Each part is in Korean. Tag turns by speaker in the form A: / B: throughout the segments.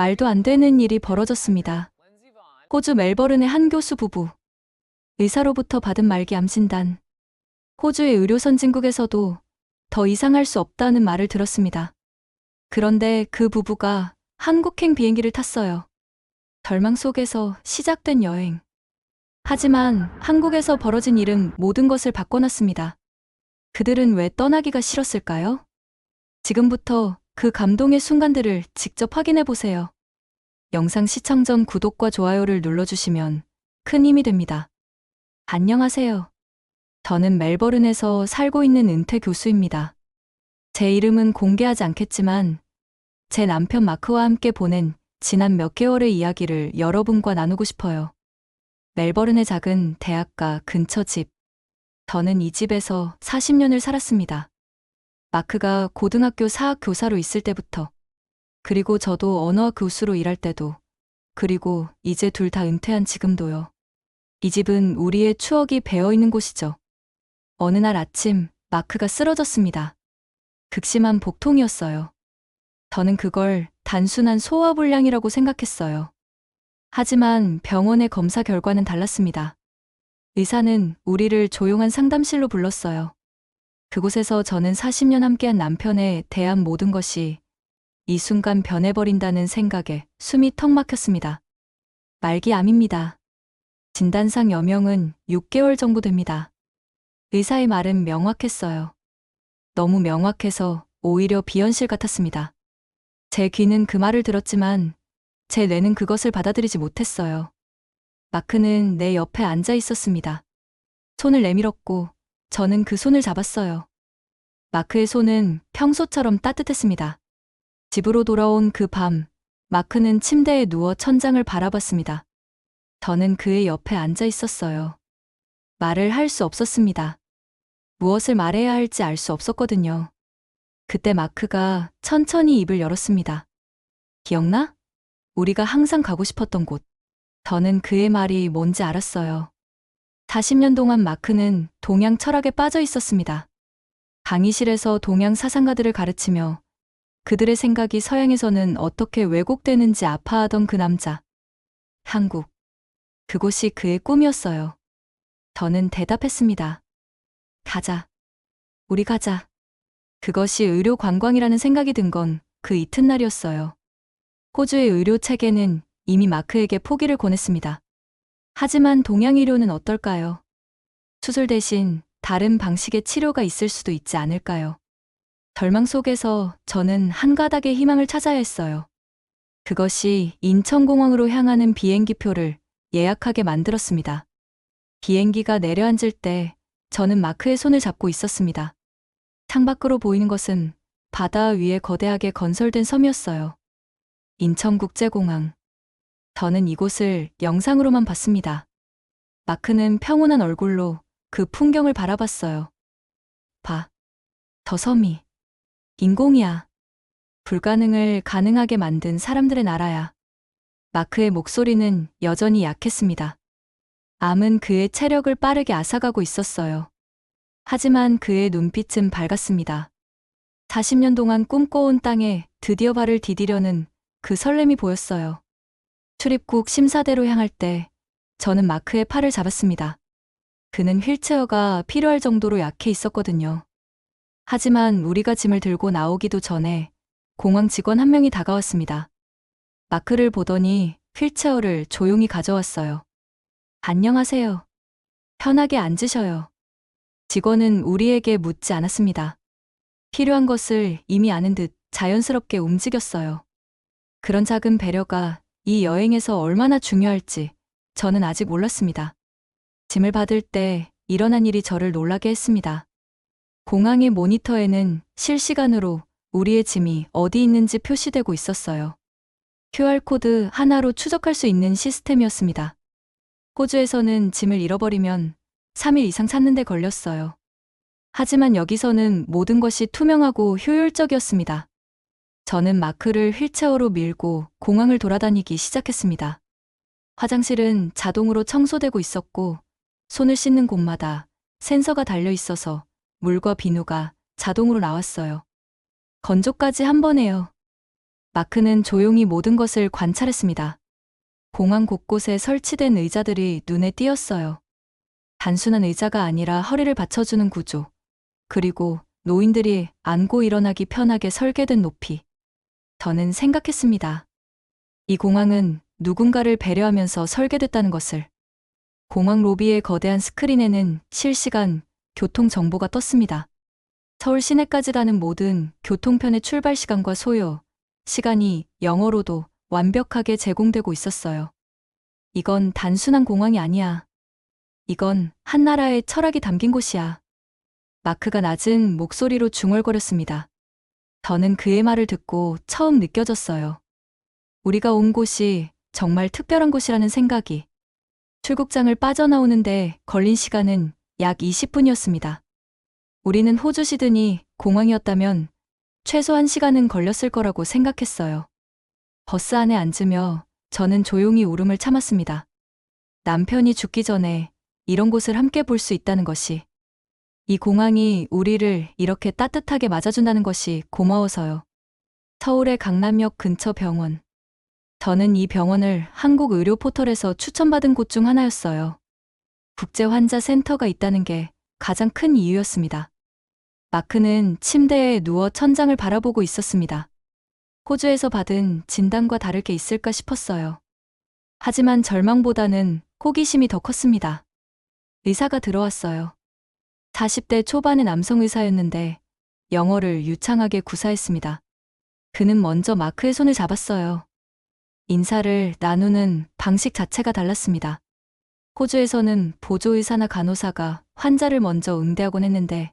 A: 말도 안 되는 일이 벌어졌습니다. 호주 멜버른의 한 교수 부부. 의사로부터 받은 말기 암 진단. 호주의 의료 선진국에서도 더 이상할 수 없다는 말을 들었습니다. 그런데 그 부부가 한국행 비행기를 탔어요. 절망 속에서 시작된 여행. 하지만 한국에서 벌어진 일은 모든 것을 바꿔놨습니다. 그들은 왜 떠나기가 싫었을까요? 지금부터 그 감동의 순간들을 직접 확인해 보세요. 영상 시청 전 구독과 좋아요를 눌러주시면 큰 힘이 됩니다. 안녕하세요. 저는 멜버른에서 살고 있는 은퇴 교수입니다. 제 이름은 공개하지 않겠지만 제 남편 마크와 함께 보낸 지난 몇 개월의 이야기를 여러분과 나누고 싶어요. 멜버른의 작은 대학가 근처 집. 저는 이 집에서 40년을 살았습니다. 마크가 고등학교 사학 교사로 있을 때부터, 그리고 저도 언어학 교수로 일할 때도, 그리고 이제 둘 다 은퇴한 지금도요. 이 집은 우리의 추억이 배어 있는 곳이죠. 어느 날 아침, 마크가 쓰러졌습니다. 극심한 복통이었어요. 저는 그걸 단순한 소화불량이라고 생각했어요. 하지만 병원의 검사 결과는 달랐습니다. 의사는 우리를 조용한 상담실로 불렀어요. 그곳에서 저는 40년 함께한 남편에 대한 모든 것이 이 순간 변해버린다는 생각에 숨이 턱 막혔습니다. 말기암입니다. 진단상 여명은 6개월 정도 됩니다. 의사의 말은 명확했어요. 너무 명확해서 오히려 비현실 같았습니다. 제 귀는 그 말을 들었지만 제 뇌는 그것을 받아들이지 못했어요. 마크는 내 옆에 앉아 있었습니다. 손을 내밀었고 저는 그 손을 잡았어요. 마크의 손은 평소처럼 따뜻했습니다. 집으로 돌아온 그 밤, 마크는 침대에 누워 천장을 바라봤습니다. 저는 그의 옆에 앉아 있었어요. 말을 할 수 없었습니다. 무엇을 말해야 할지 알 수 없었거든요. 그때 마크가 천천히 입을 열었습니다. 기억나? 우리가 항상 가고 싶었던 곳. 저는 그의 말이 뭔지 알았어요. 40년 동안 마크는 동양 철학에 빠져 있었습니다. 강의실에서 동양 사상가들을 가르치며 그들의 생각이 서양에서는 어떻게 왜곡되는지 아파하던 그 남자. 한국. 그곳이 그의 꿈이었어요. 저는 대답했습니다. 가자. 우리 가자. 그것이 의료 관광이라는 생각이 든 건 그 이튿날이었어요. 호주의 의료 체계는 이미 마크에게 포기를 권했습니다. 하지만 동양 의료는 어떨까요? 수술 대신 다른 방식의 치료가 있을 수도 있지 않을까요? 절망 속에서 저는 한 가닥의 희망을 찾아야 했어요. 그것이 인천공항으로 향하는 비행기표를 예약하게 만들었습니다. 비행기가 내려앉을 때 저는 마크의 손을 잡고 있었습니다. 창밖으로 보이는 것은 바다 위에 거대하게 건설된 섬이었어요. 인천국제공항. 저는 이곳을 영상으로만 봤습니다. 마크는 평온한 얼굴로 그 풍경을 바라봤어요. 봐. 저 섬이. 인공이야. 불가능을 가능하게 만든 사람들의 나라야. 마크의 목소리는 여전히 약했습니다. 암은 그의 체력을 빠르게 앗아가고 있었어요. 하지만 그의 눈빛은 밝았습니다. 40년 동안 꿈꿔온 땅에 드디어 발을 디디려는 그 설렘이 보였어요. 출입국 심사대로 향할 때 저는 마크의 팔을 잡았습니다. 그는 휠체어가 필요할 정도로 약해 있었거든요. 하지만 우리가 짐을 들고 나오기도 전에 공항 직원 한 명이 다가왔습니다. 마크를 보더니 휠체어를 조용히 가져왔어요. 안녕하세요. 편하게 앉으셔요. 직원은 우리에게 묻지 않았습니다. 필요한 것을 이미 아는 듯 자연스럽게 움직였어요. 그런 작은 배려가 이 여행에서 얼마나 중요할지 저는 아직 몰랐습니다. 짐을 받을 때 일어난 일이 저를 놀라게 했습니다. 공항의 모니터에는 실시간으로 우리의 짐이 어디 있는지 표시되고 있었어요. QR코드 하나로 추적할 수 있는 시스템이었습니다. 호주에서는 짐을 잃어버리면 3일 이상 찾는 데 걸렸어요. 하지만 여기서는 모든 것이 투명하고 효율적이었습니다. 저는 마크를 휠체어로 밀고 공항을 돌아다니기 시작했습니다. 화장실은 자동으로 청소되고 있었고 손을 씻는 곳마다 센서가 달려 있어서 물과 비누가 자동으로 나왔어요. 건조까지 한 번에요. 마크는 조용히 모든 것을 관찰했습니다. 공항 곳곳에 설치된 의자들이 눈에 띄었어요. 단순한 의자가 아니라 허리를 받쳐주는 구조. 그리고 노인들이 앉고 일어나기 편하게 설계된 높이. 저는 생각했습니다. 이 공항은 누군가를 배려하면서 설계됐다는 것을. 공항 로비의 거대한 스크린에는 실시간 교통 정보가 떴습니다. 서울 시내까지 가는 모든 교통편의 출발 시간과 소요, 시간이 영어로도 완벽하게 제공되고 있었어요. 이건 단순한 공항이 아니야. 이건 한 나라의 철학이 담긴 곳이야. 마크가 낮은 목소리로 중얼거렸습니다. 저는 그의 말을 듣고 처음 느껴졌어요. 우리가 온 곳이 정말 특별한 곳이라는 생각이. 출국장을 빠져나오는데 걸린 시간은 약 20분이었습니다. 우리는 호주 시드니 공항이었다면 최소 1시간은 걸렸을 거라고 생각했어요. 버스 안에 앉으며 저는 조용히 울음을 참았습니다. 남편이 죽기 전에 이런 곳을 함께 볼 수 있다는 것이 이 공항이 우리를 이렇게 따뜻하게 맞아준다는 것이 고마워서요. 서울의 강남역 근처 병원. 저는 이 병원을 한국 의료 포털에서 추천받은 곳 중 하나였어요. 국제 환자 센터가 있다는 게 가장 큰 이유였습니다. 마크는 침대에 누워 천장을 바라보고 있었습니다. 호주에서 받은 진단과 다를 게 있을까 싶었어요. 하지만 절망보다는 호기심이 더 컸습니다. 의사가 들어왔어요. 40대 초반의 남성 의사였는데 영어를 유창하게 구사했습니다. 그는 먼저 마크의 손을 잡았어요. 인사를 나누는 방식 자체가 달랐습니다. 호주에서는 보조의사나 간호사가 환자를 먼저 응대하곤 했는데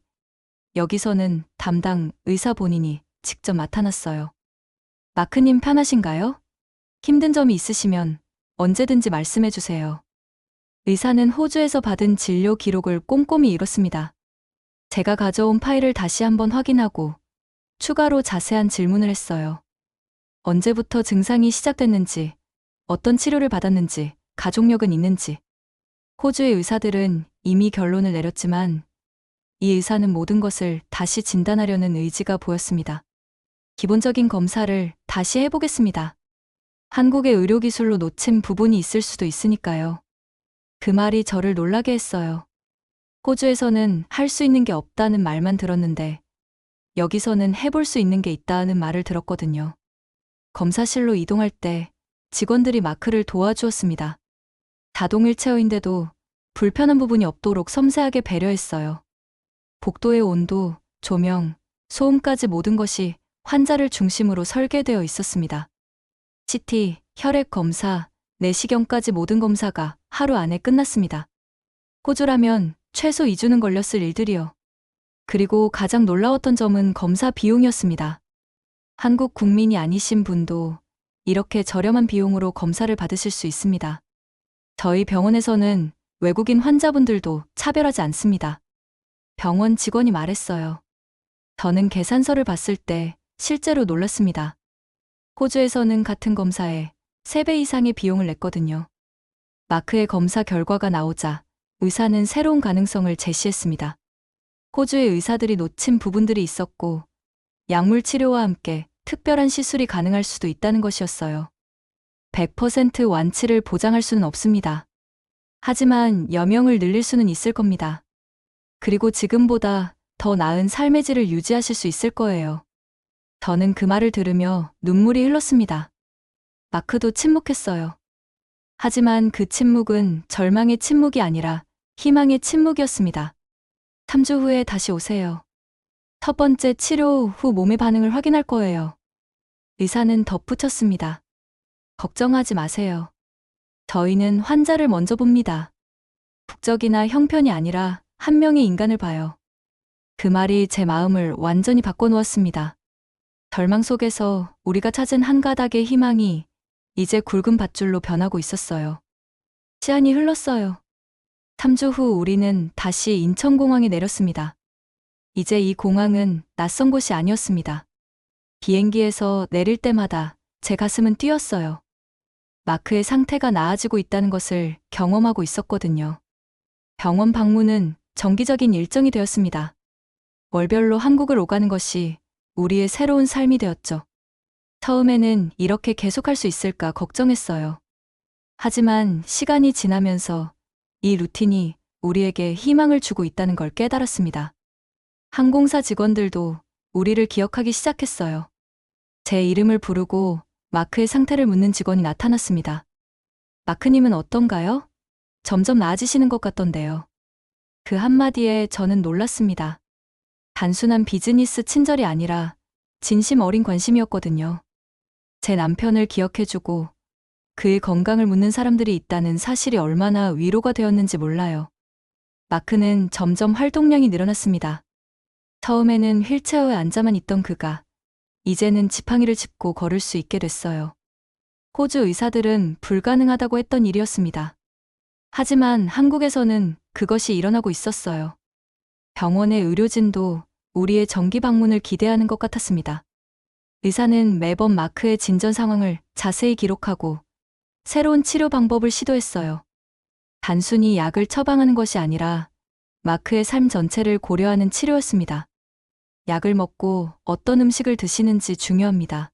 A: 여기서는 담당 의사 본인이 직접 나타났어요. 마크님 편하신가요? 힘든 점이 있으시면 언제든지 말씀해 주세요. 의사는 호주에서 받은 진료 기록을 꼼꼼히 읽었습니다. 제가 가져온 파일을 다시 한번 확인하고 추가로 자세한 질문을 했어요. 언제부터 증상이 시작됐는지, 어떤 치료를 받았는지, 가족력은 있는지. 호주의 의사들은 이미 결론을 내렸지만 이 의사는 모든 것을 다시 진단하려는 의지가 보였습니다. 기본적인 검사를 다시 해보겠습니다. 한국의 의료기술로 놓친 부분이 있을 수도 있으니까요. 그 말이 저를 놀라게 했어요. 호주에서는 할 수 있는 게 없다는 말만 들었는데 여기서는 해볼 수 있는 게 있다는 말을 들었거든요. 검사실로 이동할 때 직원들이 마크를 도와주었습니다. 자동 일체어인데도 불편한 부분이 없도록 섬세하게 배려했어요. 복도의 온도, 조명, 소음까지 모든 것이 환자를 중심으로 설계되어 있었습니다. CT, 혈액 검사, 내시경까지 모든 검사가 하루 안에 끝났습니다. 호주라면 최소 2주는 걸렸을 일들이요. 그리고 가장 놀라웠던 점은 검사 비용이었습니다. 한국 국민이 아니신 분도 이렇게 저렴한 비용으로 검사를 받으실 수 있습니다. 저희 병원에서는 외국인 환자분들도 차별하지 않습니다. 병원 직원이 말했어요. 저는 계산서를 봤을 때 실제로 놀랐습니다. 호주에서는 같은 검사에 3배 이상의 비용을 냈거든요. 마크의 검사 결과가 나오자 의사는 새로운 가능성을 제시했습니다. 호주의 의사들이 놓친 부분들이 있었고 약물 치료와 함께 특별한 시술이 가능할 수도 있다는 것이었어요. 100% 완치를 보장할 수는 없습니다. 하지만 여명을 늘릴 수는 있을 겁니다. 그리고 지금보다 더 나은 삶의 질을 유지하실 수 있을 거예요. 저는 그 말을 들으며 눈물이 흘렀습니다. 마크도 침묵했어요. 하지만 그 침묵은 절망의 침묵이 아니라 희망의 침묵이었습니다. 3주 후에 다시 오세요. 첫 번째 치료 후 몸의 반응을 확인할 거예요. 의사는 덧붙였습니다. 걱정하지 마세요. 저희는 환자를 먼저 봅니다. 국적이나 형편이 아니라 한 명의 인간을 봐요. 그 말이 제 마음을 완전히 바꿔놓았습니다. 절망 속에서 우리가 찾은 한 가닥의 희망이 이제 굵은 밧줄로 변하고 있었어요. 시간이 흘렀어요. 3주 후 우리는 다시 인천공항에 내렸습니다. 이제 이 공항은 낯선 곳이 아니었습니다. 비행기에서 내릴 때마다 제 가슴은 뛰었어요. 마크의 상태가 나아지고 있다는 것을 경험하고 있었거든요. 병원 방문은 정기적인 일정이 되었습니다. 월별로 한국을 오가는 것이 우리의 새로운 삶이 되었죠. 처음에는 이렇게 계속할 수 있을까 걱정했어요. 하지만 시간이 지나면서 이 루틴이 우리에게 희망을 주고 있다는 걸 깨달았습니다. 항공사 직원들도 우리를 기억하기 시작했어요. 제 이름을 부르고 마크의 상태를 묻는 직원이 나타났습니다. 마크님은 어떤가요? 점점 나아지시는 것 같던데요. 그 한마디에 저는 놀랐습니다. 단순한 비즈니스 친절이 아니라 진심 어린 관심이었거든요. 제 남편을 기억해주고 그의 건강을 묻는 사람들이 있다는 사실이 얼마나 위로가 되었는지 몰라요. 마크는 점점 활동량이 늘어났습니다. 처음에는 휠체어에 앉아만 있던 그가 이제는 지팡이를 짚고 걸을 수 있게 됐어요. 호주 의사들은 불가능하다고 했던 일이었습니다. 하지만 한국에서는 그것이 일어나고 있었어요. 병원의 의료진도 우리의 정기 방문을 기대하는 것 같았습니다. 의사는 매번 마크의 진전 상황을 자세히 기록하고 새로운 치료 방법을 시도했어요. 단순히 약을 처방하는 것이 아니라 마크의 삶 전체를 고려하는 치료였습니다. 약을 먹고 어떤 음식을 드시는지 중요합니다.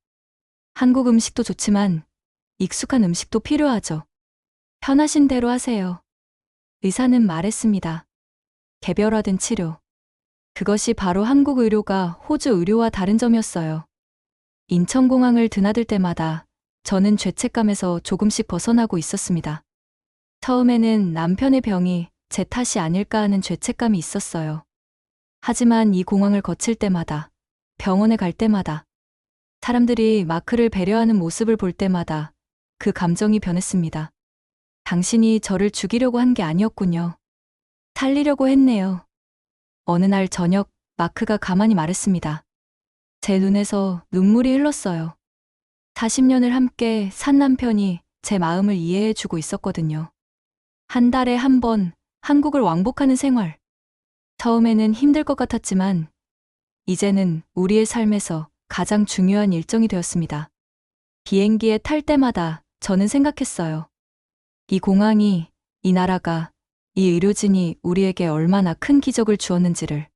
A: 한국 음식도 좋지만 익숙한 음식도 필요하죠. 편하신 대로 하세요. 의사는 말했습니다. 개별화된 치료. 그것이 바로 한국 의료가 호주 의료와 다른 점이었어요. 인천공항을 드나들 때마다 저는 죄책감에서 조금씩 벗어나고 있었습니다. 처음에는 남편의 병이 제 탓이 아닐까 하는 죄책감이 있었어요. 하지만 이 공항을 거칠 때마다, 병원에 갈 때마다, 사람들이 마크를 배려하는 모습을 볼 때마다 그 감정이 변했습니다. 당신이 저를 죽이려고 한 게 아니었군요. 살리려고 했네요. 어느 날 저녁 마크가 가만히 말했습니다. 제 눈에서 눈물이 흘렀어요. 40년을 함께 산 남편이 제 마음을 이해해 주고 있었거든요. 한 달에 한 번 한국을 왕복하는 생활. 처음에는 힘들 것 같았지만 이제는 우리의 삶에서 가장 중요한 일정이 되었습니다. 비행기에 탈 때마다 저는 생각했어요. 이 공항이, 이 나라가, 이 의료진이 우리에게 얼마나 큰 기적을 주었는지를.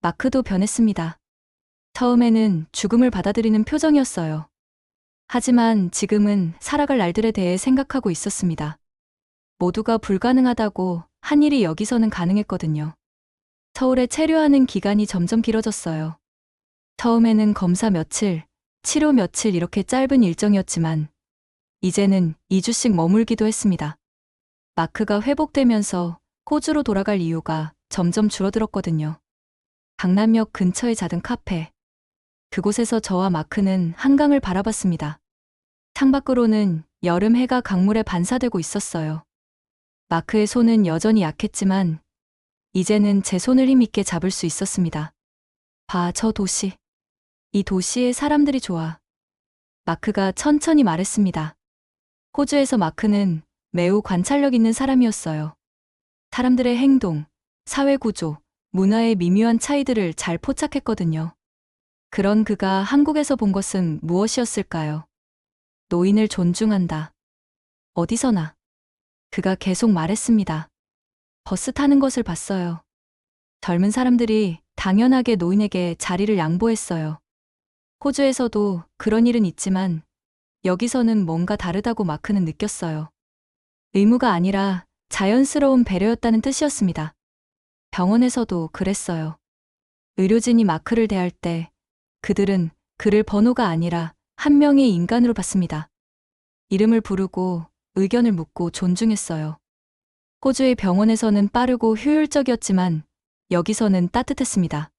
A: 마크도 변했습니다. 처음에는 죽음을 받아들이는 표정이었어요. 하지만 지금은 살아갈 날들에 대해 생각하고 있었습니다. 모두가 불가능하다고 한 일이 여기서는 가능했거든요. 서울에 체류하는 기간이 점점 길어졌어요. 처음에는 검사 며칠, 치료 며칠 이렇게 짧은 일정이었지만 이제는 2주씩 머물기도 했습니다. 마크가 회복되면서 호주로 돌아갈 이유가 점점 줄어들었거든요. 강남역 근처의 작은 카페. 그곳에서 저와 마크는 한강을 바라봤습니다. 창밖으로는 여름 해가 강물에 반사되고 있었어요. 마크의 손은 여전히 약했지만 이제는 제 손을 힘있게 잡을 수 있었습니다. 봐, 저 도시. 이 도시의 사람들이 좋아. 마크가 천천히 말했습니다. 호주에서 마크는 매우 관찰력 있는 사람이었어요. 사람들의 행동, 사회 구조, 문화의 미묘한 차이들을 잘 포착했거든요. 그런 그가 한국에서 본 것은 무엇이었을까요? 노인을 존중한다. 어디서나. 그가 계속 말했습니다. 버스 타는 것을 봤어요. 젊은 사람들이 당연하게 노인에게 자리를 양보했어요. 호주에서도 그런 일은 있지만 여기서는 뭔가 다르다고 마크는 느꼈어요. 의무가 아니라 자연스러운 배려였다는 뜻이었습니다. 병원에서도 그랬어요. 의료진이 마크를 대할 때 그들은 그를 번호가 아니라 한 명의 인간으로 봤습니다. 이름을 부르고 의견을 묻고 존중했어요. 호주의 병원에서는 빠르고 효율적이었지만 여기서는 따뜻했습니다.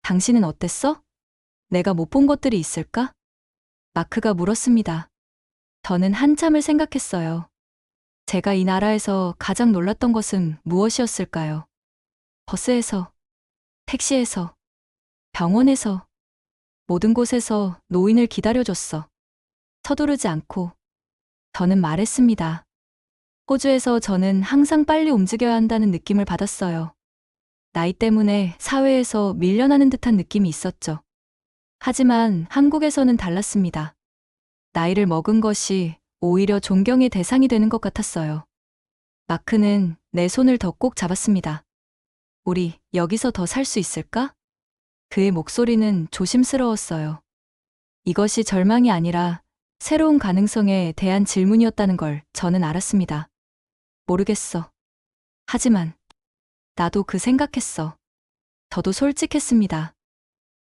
A: 당신은 어땠어? 내가 못 본 것들이 있을까? 마크가 물었습니다. 저는 한참을 생각했어요. 제가 이 나라에서 가장 놀랐던 것은 무엇이었을까요? 버스에서, 택시에서, 병원에서, 모든 곳에서 노인을 기다려줬어. 서두르지 않고. 저는 말했습니다. 호주에서 저는 항상 빨리 움직여야 한다는 느낌을 받았어요. 나이 때문에 사회에서 밀려나는 듯한 느낌이 있었죠. 하지만 한국에서는 달랐습니다. 나이를 먹은 것이 오히려 존경의 대상이 되는 것 같았어요. 마크는 내 손을 더 꼭 잡았습니다. 우리 여기서 더 살 수 있을까? 그의 목소리는 조심스러웠어요. 이것이 절망이 아니라 새로운 가능성에 대한 질문이었다는 걸 저는 알았습니다. 모르겠어. 하지만 나도 그 생각했어. 저도 솔직했습니다.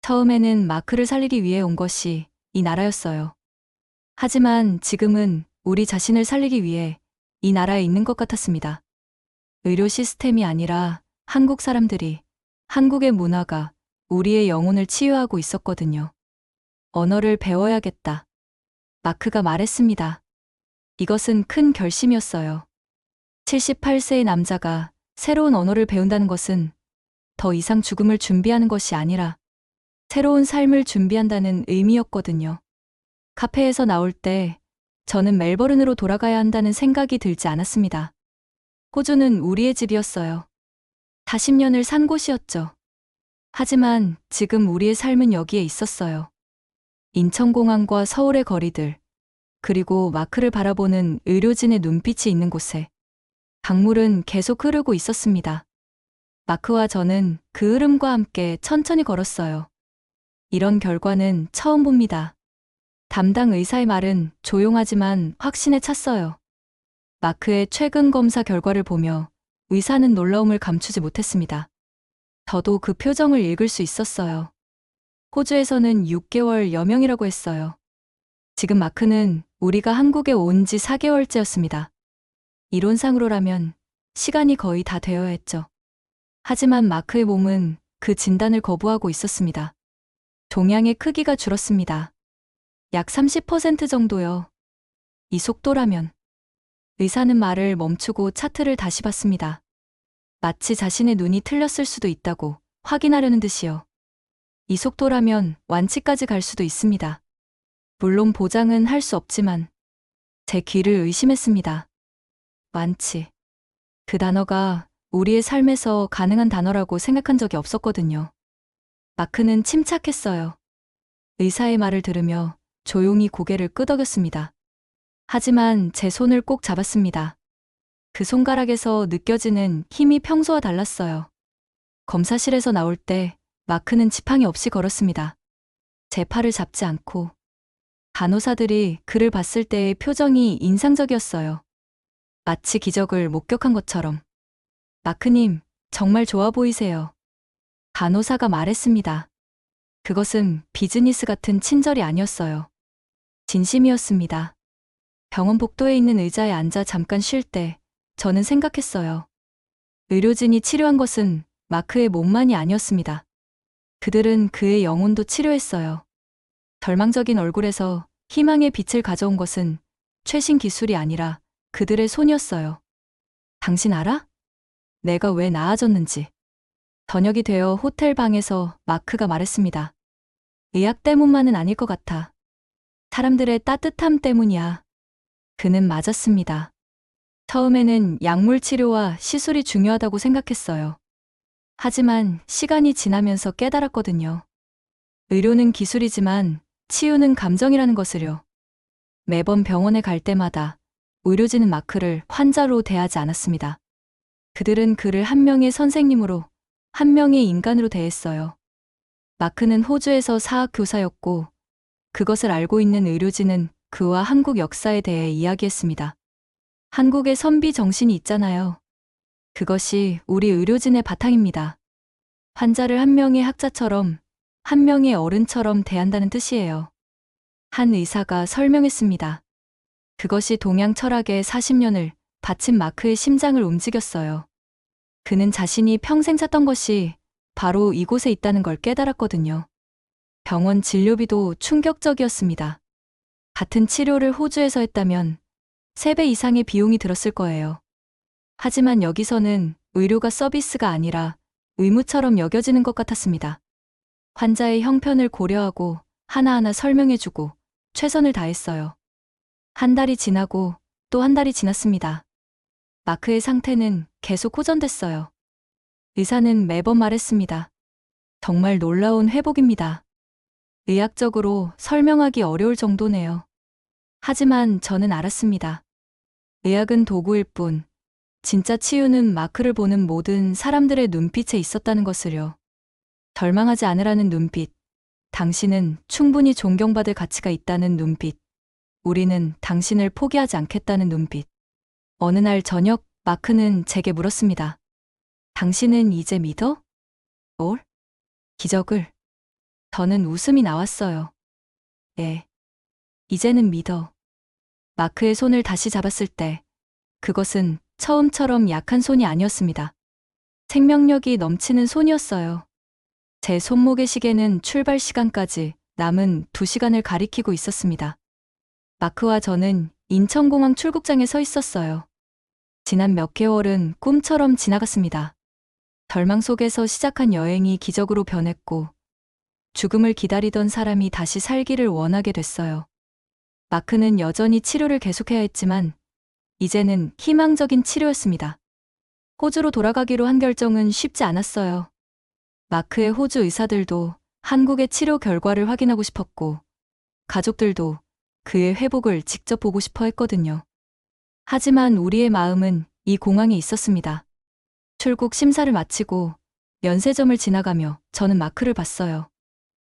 A: 처음에는 마크를 살리기 위해 온 것이 이 나라였어요. 하지만 지금은 우리 자신을 살리기 위해 이 나라에 있는 것 같았습니다. 의료 시스템이 아니라 한국 사람들이, 한국의 문화가 우리의 영혼을 치유하고 있었거든요. 언어를 배워야겠다. 마크가 말했습니다. 이것은 큰 결심이었어요. 78세의 남자가 새로운 언어를 배운다는 것은 더 이상 죽음을 준비하는 것이 아니라 새로운 삶을 준비한다는 의미였거든요. 카페에서 나올 때 저는 멜버른으로 돌아가야 한다는 생각이 들지 않았습니다. 호주는 우리의 집이었어요. 40년을 산 곳이었죠. 하지만 지금 우리의 삶은 여기에 있었어요. 인천공항과 서울의 거리들, 그리고 마크를 바라보는 의료진의 눈빛이 있는 곳에 강물은 계속 흐르고 있었습니다. 마크와 저는 그 흐름과 함께 천천히 걸었어요. 이런 결과는 처음 봅니다. 담당 의사의 말은 조용하지만 확신에 찼어요. 마크의 최근 검사 결과를 보며 의사는 놀라움을 감추지 못했습니다. 저도 그 표정을 읽을 수 있었어요. 호주에서는 6개월 여명이라고 했어요. 지금 마크는 우리가 한국에 온 지 4개월째였습니다. 이론상으로라면 시간이 거의 다 되어야 했죠. 하지만 마크의 몸은 그 진단을 거부하고 있었습니다. 종양의 크기가 줄었습니다. 약 30% 정도요. 이 속도라면. 의사는 말을 멈추고 차트를 다시 봤습니다. 마치 자신의 눈이 틀렸을 수도 있다고 확인하려는 듯이요. 이 속도라면 완치까지 갈 수도 있습니다. 물론 보장은 할 수 없지만 제 귀를 의심했습니다. 완치. 그 단어가 우리의 삶에서 가능한 단어라고 생각한 적이 없었거든요. 마크는 침착했어요. 의사의 말을 들으며 조용히 고개를 끄덕였습니다. 하지만 제 손을 꼭 잡았습니다. 그 손가락에서 느껴지는 힘이 평소와 달랐어요. 검사실에서 나올 때 마크는 지팡이 없이 걸었습니다. 제 팔을 잡지 않고 간호사들이 그를 봤을 때의 표정이 인상적이었어요. 마치 기적을 목격한 것처럼. 마크님, 정말 좋아 보이세요. 간호사가 말했습니다. 그것은 비즈니스 같은 친절이 아니었어요. 진심이었습니다. 병원 복도에 있는 의자에 앉아 잠깐 쉴 때 저는 생각했어요. 의료진이 치료한 것은 마크의 몸만이 아니었습니다. 그들은 그의 영혼도 치료했어요. 절망적인 얼굴에서 희망의 빛을 가져온 것은 최신 기술이 아니라 그들의 손이었어요. 당신 알아? 내가 왜 나아졌는지. 저녁이 되어 호텔 방에서 마크가 말했습니다. 의학 때문만은 아닐 것 같아. 사람들의 따뜻함 때문이야. 그는 맞았습니다. 처음에는 약물 치료와 시술이 중요하다고 생각했어요. 하지만 시간이 지나면서 깨달았거든요. 의료는 기술이지만 치유는 감정이라는 것을요. 매번 병원에 갈 때마다 의료진은 마크를 환자로 대하지 않았습니다. 그들은 그를 한 명의 선생님으로, 한 명의 인간으로 대했어요. 마크는 호주에서 사학 교사였고, 그것을 알고 있는 의료진은 그와 한국 역사에 대해 이야기했습니다. 한국의 선비 정신이 있잖아요. 그것이 우리 의료진의 바탕입니다. 환자를 한 명의 학자처럼, 한 명의 어른처럼 대한다는 뜻이에요. 한 의사가 설명했습니다. 그것이 동양 철학의 40년을 바친 마크의 심장을 움직였어요. 그는 자신이 평생 찾던 것이 바로 이곳에 있다는 걸 깨달았거든요. 병원 진료비도 충격적이었습니다. 같은 치료를 호주에서 했다면 3배 이상의 비용이 들었을 거예요. 하지만 여기서는 의료가 서비스가 아니라 의무처럼 여겨지는 것 같았습니다. 환자의 형편을 고려하고 하나하나 설명해주고 최선을 다했어요. 한 달이 지나고 또 한 달이 지났습니다. 마크의 상태는 계속 호전됐어요. 의사는 매번 말했습니다. 정말 놀라운 회복입니다. 의학적으로 설명하기 어려울 정도네요. 하지만 저는 알았습니다. 의학은 도구일 뿐, 진짜 치유는 마크를 보는 모든 사람들의 눈빛에 있었다는 것을요. 절망하지 않으라는 눈빛, 당신은 충분히 존경받을 가치가 있다는 눈빛. 우리는 당신을 포기하지 않겠다는 눈빛. 어느 날 저녁 마크는 제게 물었습니다. 당신은 이제 믿어? 뭘? 기적을. 저는 웃음이 나왔어요. 예. 이제는 믿어. 마크의 손을 다시 잡았을 때 그것은 처음처럼 약한 손이 아니었습니다. 생명력이 넘치는 손이었어요. 제 손목의 시계는 출발 시간까지 남은 두 시간을 가리키고 있었습니다. 마크와 저는 인천공항 출국장에 서 있었어요. 지난 몇 개월은 꿈처럼 지나갔습니다. 절망 속에서 시작한 여행이 기적으로 변했고, 죽음을 기다리던 사람이 다시 살기를 원하게 됐어요. 마크는 여전히 치료를 계속해야 했지만, 이제는 희망적인 치료였습니다. 호주로 돌아가기로 한 결정은 쉽지 않았어요. 마크의 호주 의사들도 한국의 치료 결과를 확인하고 싶었고, 가족들도 그의 회복을 직접 보고 싶어 했거든요. 하지만 우리의 마음은 이 공항에 있었습니다. 출국 심사를 마치고 면세점을 지나가며 저는 마크를 봤어요.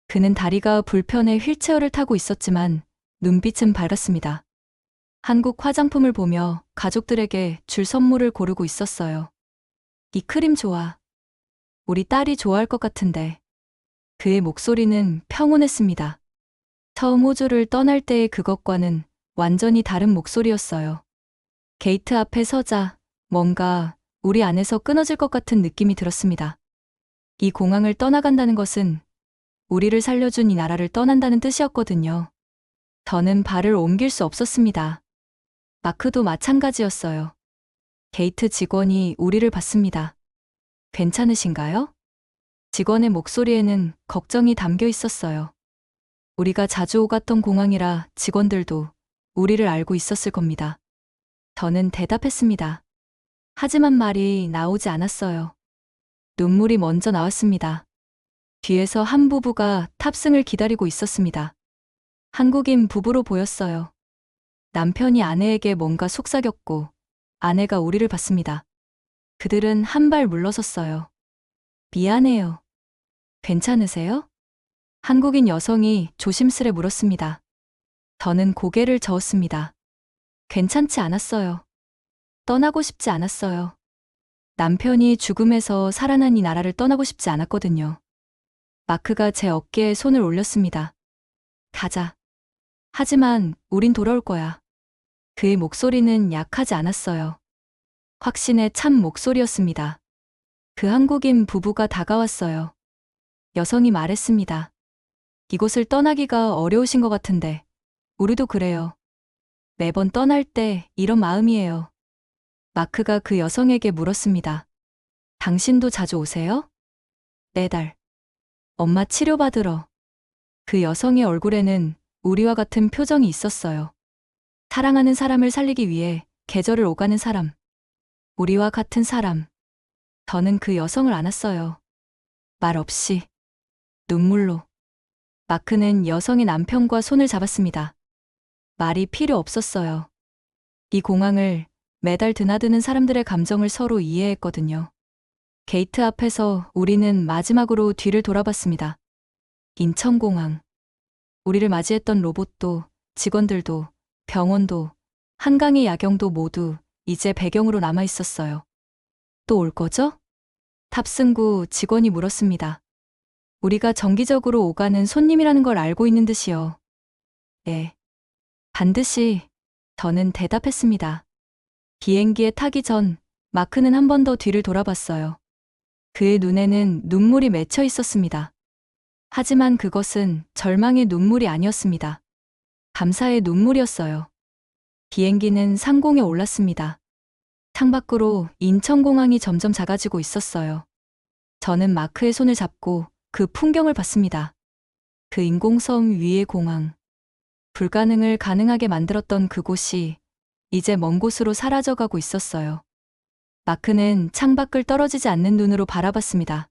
A: 그는 다리가 불편해 휠체어를 타고 있었지만 눈빛은 밝았습니다. 한국 화장품을 보며 가족들에게 줄 선물을 고르고 있었어요. 이 크림 좋아. 우리 딸이 좋아할 것 같은데. 그의 목소리는 평온했습니다. 처음 호주를 떠날 때의 그것과는 완전히 다른 목소리였어요. 게이트 앞에 서자 뭔가 우리 안에서 끊어질 것 같은 느낌이 들었습니다. 이 공항을 떠나간다는 것은 우리를 살려준 이 나라를 떠난다는 뜻이었거든요. 저는 발을 옮길 수 없었습니다. 마크도 마찬가지였어요. 게이트 직원이 우리를 봤습니다. 괜찮으신가요? 직원의 목소리에는 걱정이 담겨 있었어요. 우리가 자주 오갔던 공항이라 직원들도 우리를 알고 있었을 겁니다. 저는 대답했습니다. 하지만 말이 나오지 않았어요. 눈물이 먼저 나왔습니다. 뒤에서 한 부부가 탑승을 기다리고 있었습니다. 한국인 부부로 보였어요. 남편이 아내에게 뭔가 속삭였고 아내가 우리를 봤습니다. 그들은 한 발 물러섰어요. 미안해요. 괜찮으세요? 한국인 여성이 조심스레 물었습니다. 저는 고개를 저었습니다. 괜찮지 않았어요. 떠나고 싶지 않았어요. 남편이 죽음에서 살아난 이 나라를 떠나고 싶지 않았거든요. 마크가 제 어깨에 손을 올렸습니다. 가자. 하지만 우린 돌아올 거야. 그의 목소리는 약하지 않았어요. 확신의 참 목소리였습니다. 그 한국인 부부가 다가왔어요. 여성이 말했습니다. 이곳을 떠나기가 어려우신 것 같은데, 우리도 그래요. 매번 떠날 때 이런 마음이에요. 마크가 그 여성에게 물었습니다. 당신도 자주 오세요? 매달. 엄마 치료받으러. 그 여성의 얼굴에는 우리와 같은 표정이 있었어요. 사랑하는 사람을 살리기 위해 계절을 오가는 사람. 우리와 같은 사람. 저는 그 여성을 안았어요. 말 없이. 눈물로. 마크는 여성의 남편과 손을 잡았습니다. 말이 필요 없었어요. 이 공항을 매달 드나드는 사람들의 감정을 서로 이해했거든요. 게이트 앞에서 우리는 마지막으로 뒤를 돌아봤습니다. 인천공항. 우리를 맞이했던 로봇도, 직원들도, 병원도, 한강의 야경도 모두 이제 배경으로 남아 있었어요. 또 올 거죠? 탑승구 직원이 물었습니다. 우리가 정기적으로 오가는 손님이라는 걸 알고 있는 듯이요. 네. 반드시 저는 대답했습니다. 비행기에 타기 전 마크는 한 번 더 뒤를 돌아봤어요. 그의 눈에는 눈물이 맺혀 있었습니다. 하지만 그것은 절망의 눈물이 아니었습니다. 감사의 눈물이었어요. 비행기는 상공에 올랐습니다. 창밖으로 인천공항이 점점 작아지고 있었어요. 저는 마크의 손을 잡고 그 풍경을 봤습니다. 그 인공섬 위의 공항. 불가능을 가능하게 만들었던 그곳이 이제 먼 곳으로 사라져가고 있었어요. 마크는 창밖을 떨어지지 않는 눈으로 바라봤습니다.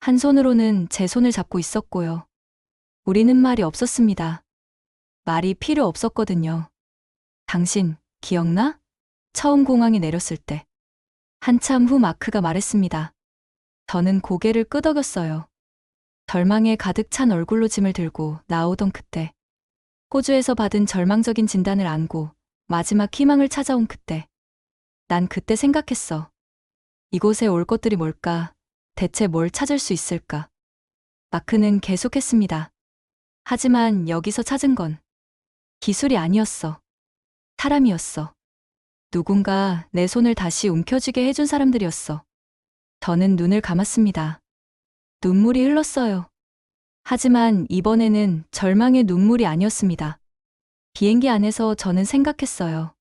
A: 한 손으로는 제 손을 잡고 있었고요. 우리는 말이 없었습니다. 말이 필요 없었거든요. 당신, 기억나? 처음 공항에 내렸을 때. 한참 후 마크가 말했습니다. 저는 고개를 끄덕였어요. 절망에 가득 찬 얼굴로 짐을 들고 나오던 그때. 호주에서 받은 절망적인 진단을 안고 마지막 희망을 찾아온 그때. 난 그때 생각했어. 이곳에 올 것들이 뭘까? 대체 뭘 찾을 수 있을까? 마크는 계속했습니다. 하지만 여기서 찾은 건 기술이 아니었어. 사람이었어. 누군가 내 손을 다시 움켜쥐게 해준 사람들이었어. 저는 눈을 감았습니다. 눈물이 흘렀어요. 하지만 이번에는 절망의 눈물이 아니었습니다. 비행기 안에서 저는 생각했어요.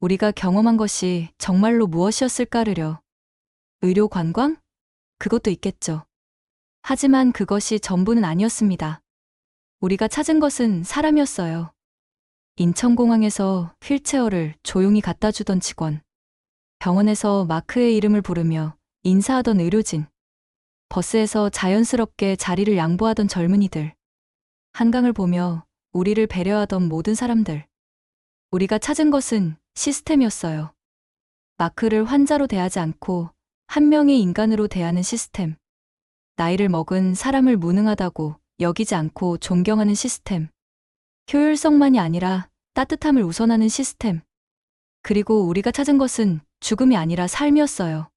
A: 우리가 경험한 것이 정말로 무엇이었을까르려. 의료 관광? 그것도 있겠죠. 하지만 그것이 전부는 아니었습니다. 우리가 찾은 것은 사람이었어요. 인천공항에서 휠체어를 조용히 갖다 주던 직원. 병원에서 마크의 이름을 부르며 인사하던 의료진. 버스에서 자연스럽게 자리를 양보하던 젊은이들. 한강을 보며 우리를 배려하던 모든 사람들. 우리가 찾은 것은 시스템이었어요. 마크를 환자로 대하지 않고 한 명의 인간으로 대하는 시스템. 나이를 먹은 사람을 무능하다고 여기지 않고 존경하는 시스템. 효율성만이 아니라 따뜻함을 우선하는 시스템. 그리고 우리가 찾은 것은 죽음이 아니라 삶이었어요.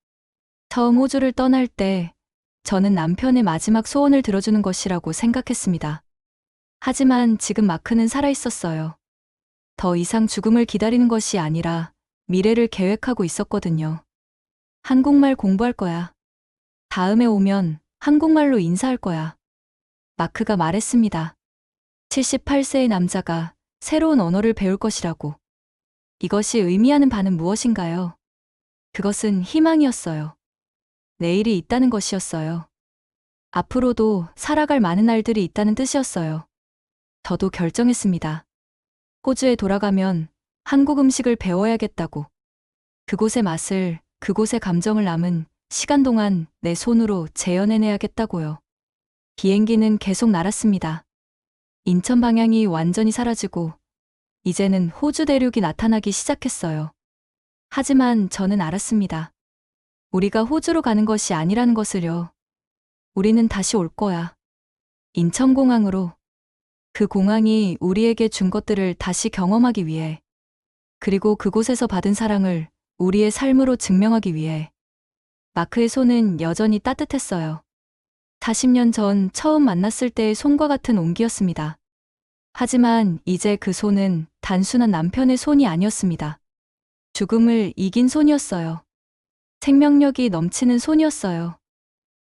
A: 처음 호주를 떠날 때 저는 남편의 마지막 소원을 들어주는 것이라고 생각했습니다. 하지만 지금 마크는 살아 있었어요. 더 이상 죽음을 기다리는 것이 아니라 미래를 계획하고 있었거든요. 한국말 공부할 거야. 다음에 오면 한국말로 인사할 거야. 마크가 말했습니다. 78세의 남자가 새로운 언어를 배울 것이라고. 이것이 의미하는 바는 무엇인가요? 그것은 희망이었어요. 내일이 있다는 것이었어요. 앞으로도 살아갈 많은 날들이 있다는 뜻이었어요. 저도 결정했습니다. 호주에 돌아가면 한국 음식을 배워야겠다고. 그곳의 맛을, 그곳의 감정을 남은 시간 동안 내 손으로 재현해내야겠다고요. 비행기는 계속 날았습니다. 인천 방향이 완전히 사라지고 이제는 호주 대륙이 나타나기 시작했어요. 하지만 저는 알았습니다. 우리가 호주로 가는 것이 아니라는 것을요. 우리는 다시 올 거야. 인천공항으로. 그 공항이 우리에게 준 것들을 다시 경험하기 위해. 그리고 그곳에서 받은 사랑을 우리의 삶으로 증명하기 위해. 마크의 손은 여전히 따뜻했어요. 40년 전 처음 만났을 때의 손과 같은 온기였습니다. 하지만 이제 그 손은 단순한 남편의 손이 아니었습니다. 죽음을 이긴 손이었어요. 생명력이 넘치는 손이었어요.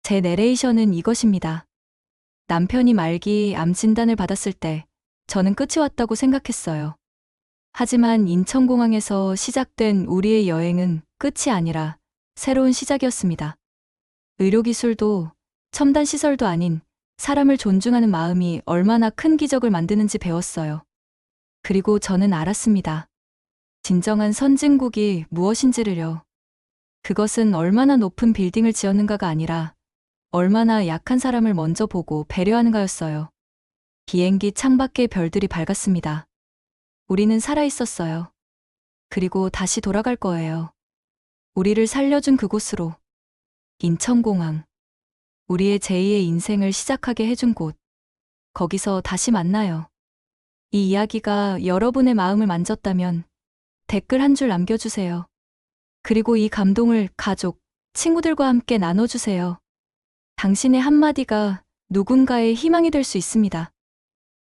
A: 제 내레이션은 이것입니다. 남편이 말기 암 진단을 받았을 때 저는 끝이 왔다고 생각했어요. 하지만 인천공항에서 시작된 우리의 여행은 끝이 아니라 새로운 시작이었습니다. 의료기술도 첨단 시설도 아닌 사람을 존중하는 마음이 얼마나 큰 기적을 만드는지 배웠어요. 그리고 저는 알았습니다. 진정한 선진국이 무엇인지를요. 그것은 얼마나 높은 빌딩을 지었는가가 아니라 얼마나 약한 사람을 먼저 보고 배려하는가였어요. 비행기 창밖의 별들이 밝았습니다. 우리는 살아 있었어요. 그리고 다시 돌아갈 거예요. 우리를 살려준 그곳으로. 인천공항. 우리의 제2의 인생을 시작하게 해준 곳. 거기서 다시 만나요. 이 이야기가 여러분의 마음을 만졌다면 댓글 한 줄 남겨주세요. 그리고 이 감동을 가족, 친구들과 함께 나눠주세요. 당신의 한마디가 누군가의 희망이 될 수 있습니다.